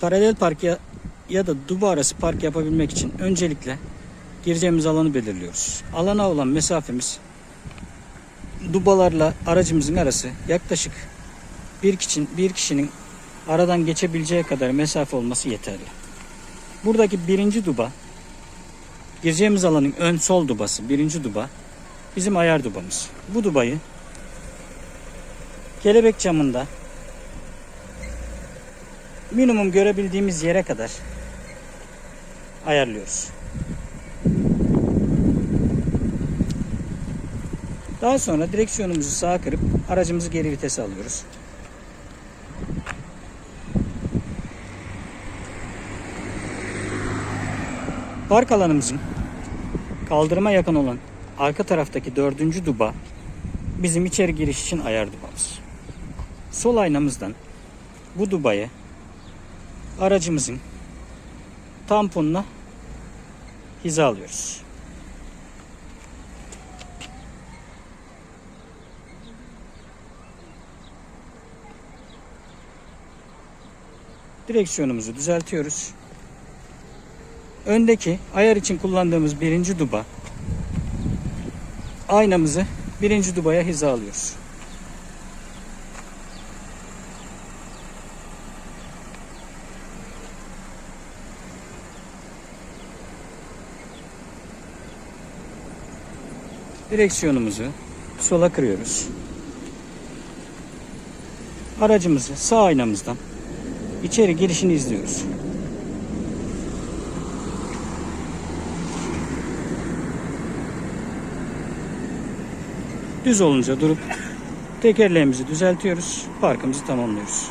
Paralel park ya, ya da duba arası park yapabilmek için öncelikle gireceğimiz alanı belirliyoruz. Alana olan mesafemiz dubalarla aracımızın arası yaklaşık bir kişinin, bir kişinin aradan geçebileceği kadar mesafe olması yeterli. Buradaki birinci duba gireceğimiz alanın ön sol dubası birinci duba bizim ayar dubamız. Bu dubayı kelebek camında minimum görebildiğimiz yere kadar ayarlıyoruz. Daha sonra direksiyonumuzu sağa kırıp aracımızı geri vitese alıyoruz. Park alanımızın kaldırıma yakın olan arka taraftaki dördüncü duba bizim içeri giriş için ayar dubamız. Sol aynamızdan bu dubayı aracımızın tamponuna hizalıyoruz. Direksiyonumuzu düzeltiyoruz. Öndeki ayar için kullandığımız birinci duba aynamızı birinci dubaya hizalıyoruz. Direksiyonumuzu sola kırıyoruz. Aracımızı sağ aynamızdan içeri girişini izliyoruz. Düz olunca durup tekerleğimizi düzeltiyoruz. Parkımızı tamamlıyoruz.